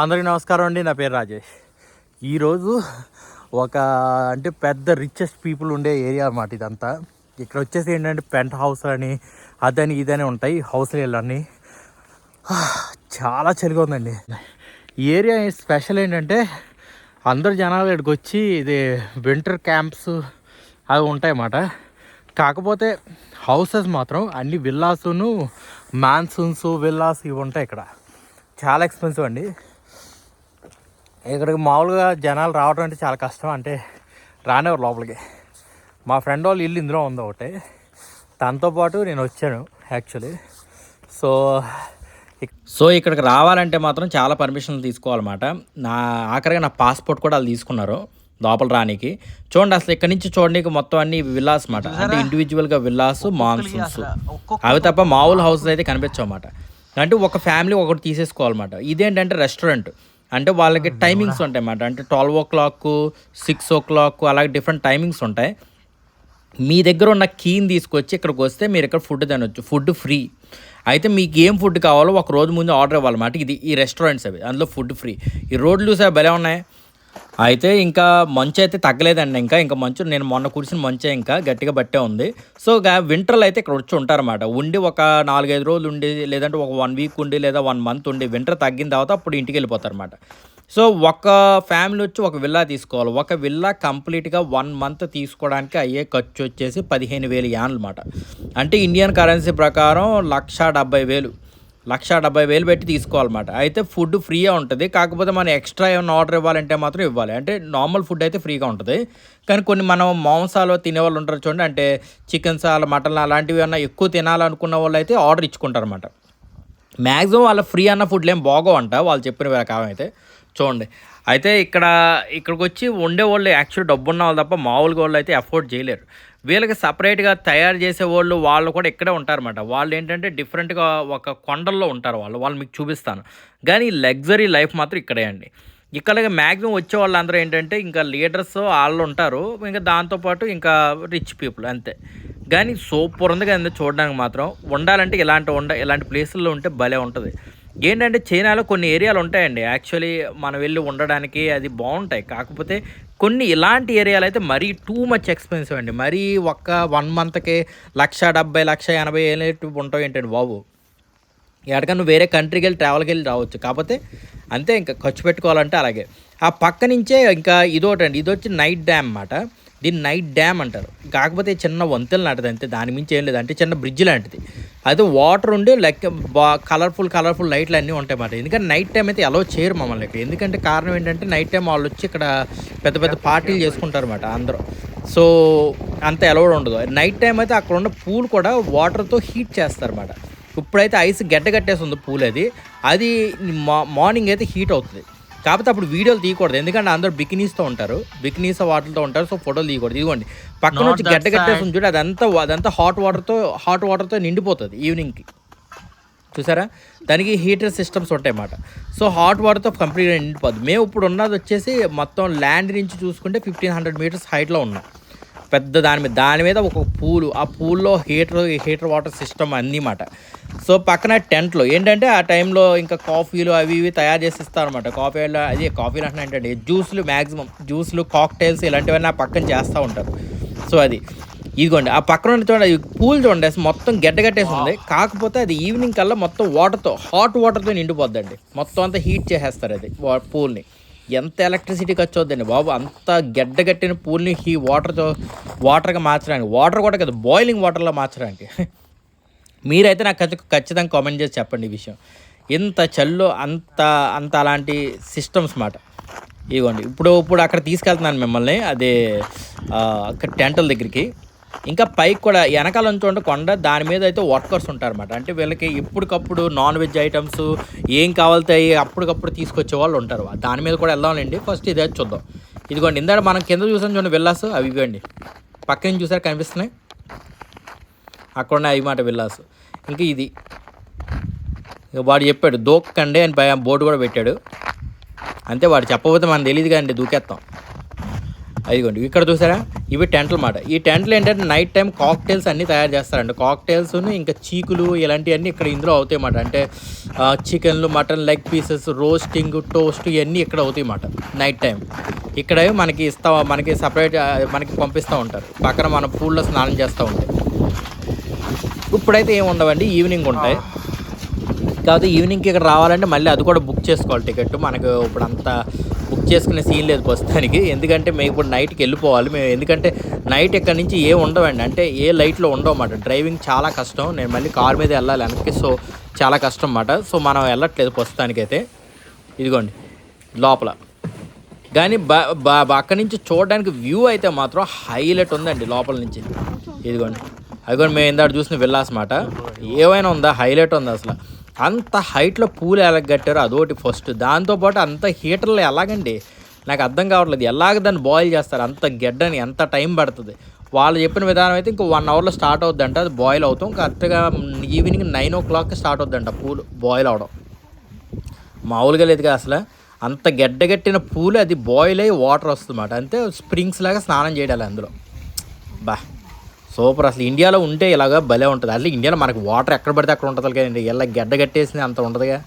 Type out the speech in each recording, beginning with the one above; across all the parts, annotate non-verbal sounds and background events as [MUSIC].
అందరికీ నమస్కారం అండి నా పేరు రాజేష్. ఈరోజు ఒక అంటే పెద్ద రిచెస్ట్ పీపుల్ ఉండే ఏరియా అన్నమాట ఇదంతా. ఇక్కడ వచ్చేసి ఏంటంటే పెంట్ హౌస్ అని అదని ఇదని ఉంటాయి హౌస్లు వెళ్ళని చాలా చలిగా ఉందండి. ఈ ఏరియా స్పెషల్ ఏంటంటే అందరు జనాలు ఇక్కడికి వచ్చి ఇది వింటర్ క్యాంప్స్ అవి ఉంటాయన్నమాట. కాకపోతే హౌసెస్ మాత్రం అన్ని విల్లాసును మ్యాన్సూన్స్ విల్లాస్ ఇవి ఉంటాయి ఇక్కడ. చాలా ఎక్స్పెన్సివ్ అండి. ఇక్కడికి మామూలుగా జనాలు రావడం అంటే చాలా కష్టం. అంటే రానివ్వరు లోపలికి. మా ఫ్రెండ్ వాళ్ళు ఇల్లు ఇందులో ఉంది ఒకటి. తనతో పాటు నేను వచ్చాను యాక్చువల్లీ సో సో ఇక్కడికి రావాలంటే మాత్రం చాలా పర్మిషన్లు తీసుకోవాలన్నమాట. నా ఆఖరిగా నా పాస్పోర్ట్ కూడా వాళ్ళు తీసుకున్నారు లోపల రానికి. చూడండి అసలు ఇక్కడ నుంచి చూడండి మొత్తం అన్ని విల్లాస్ మాట అంటే ఇండివిజువల్గా విల్లాస్ మాన్సూన్స్ అవి తప్ప మామూలు హౌసెస్ అయితే కనిపించవు అన్నమాట. అంటే ఒక ఫ్యామిలీ ఒకటి తీసేసుకోవాలన్నమాట. ఇదేంటంటే రెస్టారెంట్ అంటే వాళ్ళకి టైమింగ్స్ ఉంటాయి అన్నమాట అంటే twelve o'clock six o'clock అలాగే డిఫరెంట్ టైమింగ్స్ ఉంటాయి. మీ దగ్గర ఉన్న కీని తీసుకొచ్చి ఇక్కడికి వస్తే మీరు ఇక్కడ ఫుడ్ తినొచ్చు. ఫుడ్ ఫ్రీ అయితే మీకు ఏం ఫుడ్ కావాలో ఒక రోజు ముందు ఆర్డర్ ఇవ్వాలన్నమాట. ఇది ఈ రెస్టారెంట్స్ అవి. అందులో ఫుడ్ ఫ్రీ ఈ రోడ్లు చూసా భలే ఉన్నాయి. అయితే ఇంకా మంచు అయితే తగ్గలేదండి ఇంకా. ఇంకా మంచు నేను మొన్న కురిసిన మంచే ఇంకా గట్టిగా బట్టే ఉంది. సో వింటర్లో అయితే ఇక్కడ వచ్చి ఉంటారన్నమాట. ఉండి ఒక నాలుగైదు రోజులు ఉండి లేదంటే ఒక వన్ వీక్ ఉండి లేదా వన్ మంత్ ఉండి వింటర్ తగ్గిన తర్వాత అప్పుడు ఇంటికి వెళ్ళిపోతారన్నమాట. సో ఒక ఫ్యామిలీ వచ్చి ఒక విల్లా తీసుకోవాలి. ఒక విల్లా కంప్లీట్గా వన్ మంత్ తీసుకోవడానికి అయ్యే ఖర్చు వచ్చేసి పదిహేను వేలు యాన్ అనమాట అంటే ఇండియన్ కరెన్సీ ప్రకారం లక్ష డెబ్బై వేలు. లక్ష డెబ్బై వేలు పెట్టి తీసుకోవాలన్నమాట. అయితే ఫుడ్ ఫ్రీగా ఉంటుంది. కాకపోతే మనం ఎక్స్ట్రా ఏమైనా ఆర్డర్ ఇవ్వాలంటే మాత్రం ఇవ్వాలి. అంటే నార్మల్ ఫుడ్ అయితే ఫ్రీగా ఉంటుంది. కానీ కొన్ని మనం మాంసాలు తినేవాళ్ళు ఉంటారు చూడండి. అంటే చికెన్ సాలు మటన్ అలాంటివి ఏమన్నా ఎక్కువ తినాలనుకున్న వాళ్ళు అయితే ఆర్డర్ ఇచ్చుకుంటారు అనమాట మ్యాక్సిమం వాళ్ళ ఫ్రీ అన్న ఫుడ్లు ఏం బాగోవంట. వాళ్ళు చెప్పిన రకం అయితే చూడండి. అయితే ఇక్కడ ఇక్కడికి వచ్చి వండే వాళ్ళు యాక్చువల్ డబ్బున్న వాళ్ళు తప్ప మామూలుగా వాళ్ళు అయితే అఫోర్డ్ చేయలేరు. వీళ్ళకి సపరేట్గా తయారు చేసే వాళ్ళు వాళ్ళు కూడా ఇక్కడే ఉంటారన్నమాట. వాళ్ళు ఏంటంటే డిఫరెంట్గా ఒక కొండల్లో ఉంటారు వాళ్ళు. వాళ్ళు మీకు చూపిస్తాను. కానీ లగ్జరీ లైఫ్ మాత్రం ఇక్కడే అండి. ఇక్కడ మ్యాక్సిమం వచ్చే వాళ్ళందరూ ఏంటంటే ఇంకా లీడర్స్ వాళ్ళు ఉంటారు. ఇంకా దాంతోపాటు ఇంకా రిచ్ పీపుల్ అంతే. కానీ సూపర్ ఉంది కదా చూడడానికి మాత్రం. ఉండాలంటే ఇలాంటి ఉండ ఇలాంటి ప్లేసుల్లో ఉంటే భలే ఉంటుంది. ఏంటంటే చైనాలో కొన్ని ఏరియాలు ఉంటాయండి. యాక్చువల్లీ మనం వెళ్ళి ఉండడానికి అది బాగుంటాయి. కాకపోతే కొన్ని ఇలాంటి ఏరియాలు అయితే మరీ టూ మచ్ ఎక్స్పెన్సివ్ అండి. మరీ ఒక్క వన్ మంత్కి లక్ష డెబ్బై లక్ష ఎనభై ఏళ్ళు ఉంటాయి ఏంటండి బాబు. ఎక్కడికన్నా నువ్వు వేరే కంట్రీకి వెళ్ళి ట్రావెల్కి వెళ్ళి రావచ్చు. కాకపోతే అంతే ఇంకా ఖర్చు పెట్టుకోవాలంటే అలాగే. ఆ పక్క నుంచే ఇంకా ఇదోటండి ఇది వచ్చి నైట్ డ్యామ్ అన్నమాట. దీన్ని నైట్ డ్యామ్ అంటారు. కాకపోతే చిన్న వంతెలు లాంటిది అంతే. దాని మించి ఏం లేదు. అంటే చిన్న బ్రిడ్జ్ లాంటిది. అయితే వాటర్ ఉండి లెక్క బా కలర్ఫుల్ కలర్ఫుల్ లైట్లు అన్నీ ఉంటాయి అన్నమాట. ఎందుకంటే నైట్ టైం అయితే ఎలా చేయరు మమ్మల్ని ఇక్కడ ఎందుకంటే కారణం ఏంటంటే నైట్ టైం వాళ్ళు వచ్చి ఇక్కడ పెద్ద పెద్ద పార్టీలు చేసుకుంటారు అన్నమాట అందరూ. సో అంత ఎలవడం ఉండదు. నైట్ టైం అయితే అక్కడ ఉన్న పూల్ కూడా వాటర్తో హీట్ చేస్తారన్నమాట ఇప్పుడైతే ఐస్ గడ్డ కట్టేస్తుంది పూల్ అది. అది మా- మార్నింగ్ అయితే హీట్ అవుతుంది. కాకపోతే అప్పుడు వీడియోలు తీయకూడదు. ఎందుకంటే అందరూ బికినీస్తో ఉంటారు. బికినీస్ వాటితో ఉంటారు. సో ఫోటోలు తీయకూడదు. ఇదిగోండి. పక్కన వచ్చి గడ్డ కట్టేస్తుంది చూడు. అదంతా అదంతా హాట్ వాటర్తో హాట్ వాటర్తో నిండిపోతుంది ఈవినింగ్కి చూసారా? దానికి హీటర్ సిస్టమ్స్ ఉంటాయి అన్నమాట సో హాట్ వాటర్తో కంప్లీట్గా నిండిపోద్ది. మేము ఇప్పుడు ఉన్నది వచ్చేసి మొత్తం ల్యాండ్ నుంచి చూసుకుంటే ఫిఫ్టీన్ హండ్రెడ్ మీటర్స్ హైట్లో ఉన్నాం. పెద్ద దాని మీద దాని మీద ఒక పూలు ఆ పూల్లో హీటర్ హీటర్ వాటర్ సిస్టమ్ అన్నమాట. సో పక్కన టెంట్లో ఏంటంటే ఆ టైంలో ఇంకా కాఫీలు అవి ఇవి తయారు చేసి ఇస్తారన్నమాట కాఫీలు అది కాఫీలు అంటే ఏంటంటే జ్యూస్లు మ్యాక్సిమం జ్యూస్లు కాక్టైల్స్ ఇలాంటివన్నీ ఆ పక్కన చేస్తూ ఉంటారు. సో అది ఇదిగోండి ఆ పక్కన ఉన్న చూడండి పూల్ చూడండి మొత్తం గడ్డగట్టేసి ఉంది. కాకపోతే అది ఈవినింగ్ కల్లా మొత్తం వాటర్తో హాట్ వాటర్తో నిండిపోద్దండి. మొత్తం అంతా హీట్ చేసేస్తారు అది వా- పూల్ని. ఎంత ఎలక్ట్రిసిటీ ఖర్చు అవుతుందండి బాబు? అంత గడ్డగట్టిన పూల్ని ఈ వాటర్తో వాటర్గా మార్చడానికి. వాటర్ కూడా కదా బాయిలింగ్ వాటర్లో మార్చడానికి. [LAUGHS] మీరైతే నాకు ఖచ్చితంగా కామెంట్ చేసి చెప్పండి ఈ విషయం. ఇంత చల్లో అంత అంత అలాంటి సిస్టమ్స్ మాట. ఇదిగోండి ఇప్పుడు ఇప్పుడు అక్కడ తీసుకెళ్తున్నాను మిమ్మల్ని అదే అక్కడ టెంటల్ దగ్గరికి. ఇంకా పైకి కూడా వెనకాల చూడండి కొండ దాని మీద అయితే వర్కర్స్ ఉంటారన్నమాట. అంటే వీళ్ళకి ఎప్పటికప్పుడు నాన్ వెజ్ ఐటమ్స్ ఏం కావాలితాయి అప్పటికప్పుడు తీసుకొచ్చే వాళ్ళు ఉంటారు. దాని మీద కూడా వెళ్దాంలేండి. ఫస్ట్ ఇదే చూద్దాం. ఇదిగోండి ఇందాక మనం కింద చూసాం చూడండి విల్లాస్. అవి ఇవ్వండి. పక్క నుంచి చూసారు కనిపిస్తున్నాయి? అక్కడ ఉన్నాయి అవి మాట విల్లాస్. ఇంకా ఇది. వాడు చెప్పాడు దూకండి అని బోర్డు కూడా పెట్టాడు. అంతే వాడు చెప్పబోతే మనకు తెలియదు కదండి దూకేస్తాం అదిగోండి ఇక్కడ చూసారా? ఇవి టెంట్లు అన్నమాట. ఈ టెంట్లు ఏంటంటే నైట్ టైం కాక్టైల్స్ అన్నీ తయారు చేస్తారండి. కాక్టైల్స్ ఇంకా చీకులు ఇలాంటివన్నీ ఇక్కడ ఇందులో అవుతాయి అన్నమాట. అంటే చికెన్లు mutton leg pieces roasting toast ఇవన్నీ ఇక్కడ అవుతాయి అన్నమాట నైట్ టైం ఇక్కడ మనకి ఇస్తా మనకి సపరేట్ మనకి పంపిస్తూ ఉంటారు. పక్కన మన పూల్లో స్నానం చేస్తూ ఉంటాయి ఇప్పుడైతే ఏమి ఉండవండి ఈవినింగ్ ఉంటాయి. కాకపోతే ఈవినింగ్కి ఇక్కడ రావాలంటే మళ్ళీ అది కూడా బుక్ చేసుకోవాలి టికెట్ మనకు ఇప్పుడు అంత చేసుకునే సీన్ లేదు ప్రస్తుతానికి. ఎందుకంటే మేము ఇప్పుడు నైట్కి వెళ్ళిపోవాలి. మేము ఎందుకంటే నైట్ ఇక్కడ నుంచి ఏ ఉండవండి. అంటే ఏ లైట్లో ఉండవన్నమాట డ్రైవింగ్ చాలా కష్టం. నేను మళ్ళీ కార్ మీద వెళ్ళాలి వెనక్కి సో చాలా కష్టం అన్నమాట. సో మనం వెళ్ళట్లేదు ప్రస్తుతానికైతే ఇదిగోండి. లోపల. కానీ బా అక్కడి నుంచి చూడడానికి వ్యూ అయితే మాత్రం హైలైట్ ఉందండి లోపల నుంచి. ఇదిగోండి. అదిగోండి మేము ఇందాక చూసిన విల్లాస్ మాట. ఏమైనా ఉందా? హైలైట్ ఉందా అసలు? అంత హైట్లో పూలు ఎలా కట్టారో అదొకటి ఫస్ట్. దాంతోపాటు అంత హీటర్లు ఎలాగండి? నాకు అర్థం కావట్లేదు. ఎలాగ దాన్ని బాయిల్ చేస్తారు? అంత గెడ్డని ఎంత టైం పడుతుంది? వాళ్ళు చెప్పిన విధానం అయితే ఇంకో వన్ అవర్లో స్టార్ట్ అవుద్దంట అది బాయిల్ అవుతాం. కరెక్ట్గా ఈవినింగ్ నైన్ ఓ క్లాక్కి స్టార్ట్ అవుద్దంట పూలు బాయిల్ అవడం. మామూలుగా లేదు కదా అసలు. అంత గడ్డగట్టిన పూలు అది బాయిల్ అయ్యి వాటర్ వస్తుందన్నమాట. అంతే స్ప్రింగ్స్ లాగా స్నానం చేయాలి అందులో. బా. సూపర్. అసలు ఇండియాలో ఉంటే ఇలాగా భలే ఉంటుంది. అసలు ఇండియాలో మనకి వాటర్ ఎక్కడ పడితే అక్కడ ఉంటుంది కదండి. ఇలా గడ్డ కట్టేసింది అంత ఉంటుందిగా.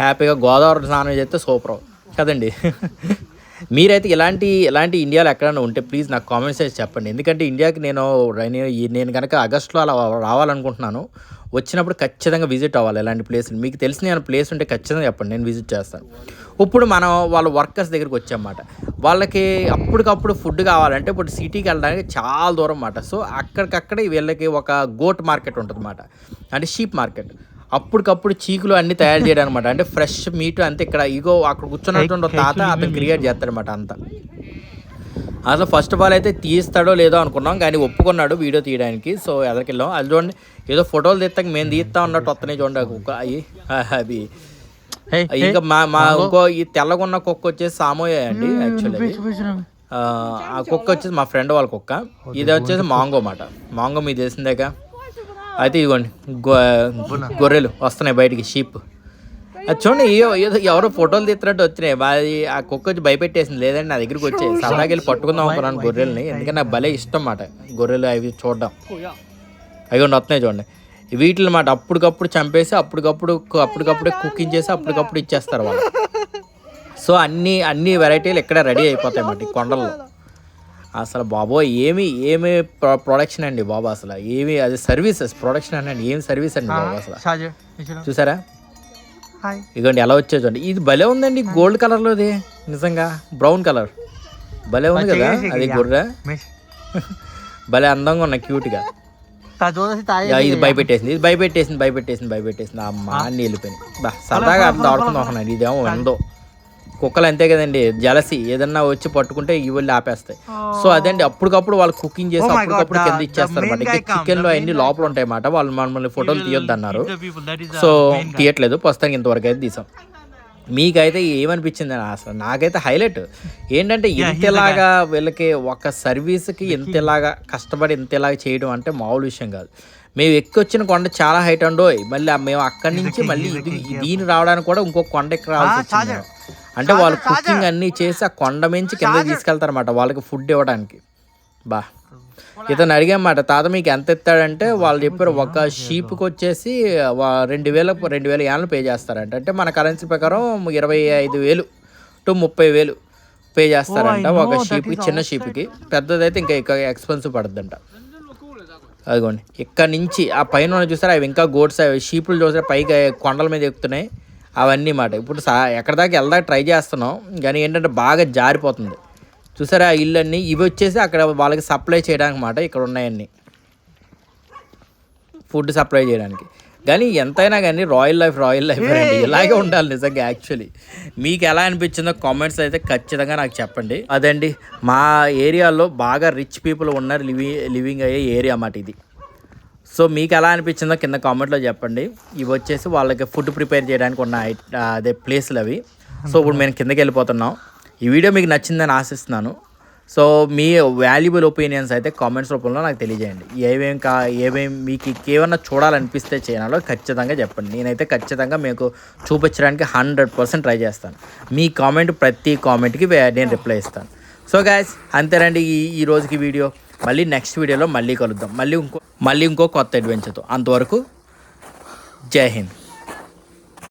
హ్యాపీగా గోదావరి స్నానం చేస్తే సూపర్. కదండి. [LAUGHS] మీరైతే ఇలాంటి ఇలాంటి ఇండియాలో ఎక్కడైనా ఉంటే ప్లీజ్ నాకు కామెంట్స్ చేసి చెప్పండి. ఎందుకంటే ఇండియాకి నేను నేను కనుక ఆగస్ట్లో అలా రావాలనుకుంటున్నాను. వచ్చినప్పుడు ఖచ్చితంగా విజిట్ అవ్వాలి ఇలాంటి ప్లేస్ మీకు తెలిసిన ప్లేస్ ఉంటే ఖచ్చితంగా చెప్పండి. నేను విజిట్ చేస్తాను. ఇప్పుడు మనం వాళ్ళ వర్కర్స్ దగ్గరికి వచ్చామన్నమాట. వాళ్ళకి అప్పటికప్పుడు ఫుడ్ కావాలంటే ఇప్పుడు సిటీకి వెళ్ళడానికి చాలా దూరం అన్నమాట. సో అక్కడికక్కడే వీళ్ళకి ఒక గోట్ మార్కెట్ ఉంటుంది అన్నమాట అంటే షీప్ మార్కెట్ అప్పటికప్పుడు చీకులు అన్ని తయారు చేయడం అనమాట అంటే ఫ్రెష్ మీట్ అంతే ఇక్కడ ఇగో అక్కడ కూర్చున్నటువంటి తాత అతను క్రియేట్ చేస్తాడనమాట అంతా. అసలు ఫస్ట్ ఆఫ్ ఆల్ అయితే తీస్తాడో లేదో అనుకున్నాం కానీ ఒప్పుకున్నాడు వీడియో తీయడానికి. సో ఎదరికెళ్ళాం. అది చూడండి ఏదో ఫోటోలు తీస్తాక మేము తీస్తా ఉన్నట్టు వస్తున్నాయి చూడండి. ఒక అవి ఇంకా మా మా ఇంకో ఈ తెల్లగున్న కుక్క వచ్చేసి సామోయ అండి యాక్చువల్లీ ఆ కుక్క వచ్చేసి మా ఫ్రెండ్ వాళ్ళ కుక్క. ఇది వచ్చేసి మాంగో మాట. మాంగో మీకు తెలిసిందేగా అయితే ఇదిగోండి గొ- గొర్రెలు వస్తున్నాయి బయటికి షీప్. అది చూడండి ఏదో ఎవరో ఫోటోలు తీస్తున్నట్టు వచ్చినాయి. అది ఆ కుక్క వచ్చి భయపెట్టేసింది. లేదండి నా దగ్గరికి వచ్చాయి [LAUGHS] సరదాకి వెళ్ళి పట్టుకుందాం అనుకున్నాను గొర్రెల్ని. ఎందుకంటే నాకు భలే ఇష్టం మాట గొర్రెలు అవి చూడడం. అవి వస్తున్నాయి చూడండి. వీటిని మాట అప్పటికప్పుడు చంపేసి అప్పటికప్పుడు అప్పటికప్పుడే కుకింగ్ చేసి అప్పటికప్పుడు ఇచ్చేస్తారు వాళ్ళు. సో అన్ని అన్ని వెరైటీలు ఇక్కడ రెడీ అయిపోతాయి అన్నమాట ఈ కొండల్లో. అసలు బాబోయ్ ఏమి ఏమి ప్రొ- ప్రొడక్షన్ అండి బాబు అసలు. ఏమి అది సర్వీసెస్ ప్రొడక్షన్ అనండి ఏం సర్వీస్ అండి బాబు అసలు. చూసారా? ఇదిగోండి ఎలా వచ్చే చూడండి. ఇది భలే ఉందండి గోల్డ్ కలర్లో ఇది నిజంగా. బ్రౌన్ కలర్ భలే ఉంది కదా అది గొర్రె? భలే అందంగా ఉన్నాయి క్యూట్గా ఇది భయపెట్టేసింది ఇది భయపెట్టేసింది భయపెట్టేసింది భయపెట్టేసింది. అమ్మ అన్ని వెళ్ళిపోయింది బా సరదాగా అట్లా ఆడుకుందాం ఇదేమో ఎందో. కుక్కలు అంతే కదండి జలసి. ఏదన్నా వచ్చి పట్టుకుంటే ఇవి వెళ్ళి ఆపేస్తాయి. సో అదండి అప్పటికప్పుడు వాళ్ళు కుకింగ్ చేసి Oh అప్పటికప్పుడు కింద ఇచ్చేస్తారు అనమాట చికెన్లో అన్ని లోపల ఉంటాయి అన్నమాట వాళ్ళు మనల్ని ఫోటోలు తీయొద్దన్నారు. సో తీయట్లేదు. ప్రస్తుతానికి ఇంతవరకు అయితే తీసాం. మీకైతే ఏమనిపించింది అని అసలు నాకైతే హైలైట్. ఏంటంటే ఇంతలాగా వీళ్ళకి ఒక సర్వీస్కి ఇంతలాగా కష్టపడి ఇంతలాగా చేయడం అంటే మామూలు విషయం కాదు. మేము ఎక్కి వచ్చిన కొండ చాలా హైట్ అండోయ్ మళ్ళీ మేము అక్కడి నుంచి మళ్ళీ [LAUGHS] ఇది దీని రావడానికి కూడా ఇంకో కొండ ఎక్కి రావాల్సి. అంటే వాళ్ళు కుకింగ్ అన్నీ చేసి ఆ కొండ మించి కింద తీసుకెళ్తారన్నమాట వాళ్ళకి ఫుడ్ ఇవ్వడానికి. బా. ఇతను అడిగామాట తాత మీకు ఎంత ఇస్తాడంటే వాళ్ళు చెప్పారు ఒక షీప్కి వచ్చేసి రెండు వేల రెండు వేల యాన్లు పే చేస్తారంట. అంటే మన కరెన్సీ ప్రకారం ఇరవై ఐదు వేలు టు ముప్పై వేలు పే చేస్తారంట ఒక షీప్కి చిన్న షీప్కి. పెద్దదైతే ఇంకా ఇంకా ఎక్స్పెన్సివ్ పడుతుందంట అదిగోండి ఇక్కడ నుంచి ఆ పైన చూసారా అవి ఇంకా గోడ్స్ అవి షీపులు చూసారా పైకి కొండల మీద ఎక్కుతున్నాయి. అవన్నీ మాట ఇప్పుడు సా ఎక్కడ దాకా వెళ్దాక ట్రై చేస్తున్నాం కానీ ఏంటంటే బాగా జారిపోతుంది. చూసారా ఆ ఇల్లు అన్నీ ఇవి వచ్చేసి అక్కడ వాళ్ళకి సప్లై చేయడానికి మాట ఇక్కడ ఉన్నాయన్నీ. ఫుడ్ సప్లై చేయడానికి. కానీ ఎంతైనా కానీ రాయల్ లైఫ్ రాయల్ లైఫ్ అండి. ఇలాగే ఉండాలి నిజంగా యాక్చువల్లీ మీకు ఎలా అనిపించిందో కామెంట్స్ అయితే ఖచ్చితంగా నాకు చెప్పండి. అదండి మా ఏరియాలో బాగా రిచ్ పీపుల్ ఉన్నారు లివింగ్ లివింగ్ అయ్యే ఏరియా అన్నమాట ఇది. సో మీకు ఎలా అనిపించిందో కింద కామెంట్లో చెప్పండి. ఇవి వచ్చేసి వాళ్ళకి ఫుడ్ ప్రిపేర్ చేయడానికి ఉన్న అదే ప్లేస్లు అవి సో ఇప్పుడు మేము కిందకి వెళ్ళిపోతున్నాం. ఈ వీడియో మీకు నచ్చిందని ఆశిస్తున్నాను. సో మీ వాల్యుబుల్ ఒపీనియన్స్ అయితే కామెంట్స్ రూపంలో నాకు తెలియజేయండి. ఏమేం కా ఏమేం మీకు ఏమన్నా చూడాలనిపిస్తే చేయాలో ఖచ్చితంగా చెప్పండి. నేనైతే ఖచ్చితంగా మీకు చూపించడానికి హండ్రెడ్ పర్సెంట్ ట్రై చేస్తాను. మీ కామెంట్ ప్రతి కామెంట్కి నేను రిప్లై ఇస్తాను. సో గాయస్ అంతేనండి ఈ ఈ రోజుకి వీడియో. మళ్ళీ నెక్స్ట్ వీడియోలో మళ్ళీ కలుద్దాం. మళ్ళీ ఇంకో మళ్ళీ ఇంకో కొత్త అడ్వెంచర్తో. అంతవరకు జై హింద్.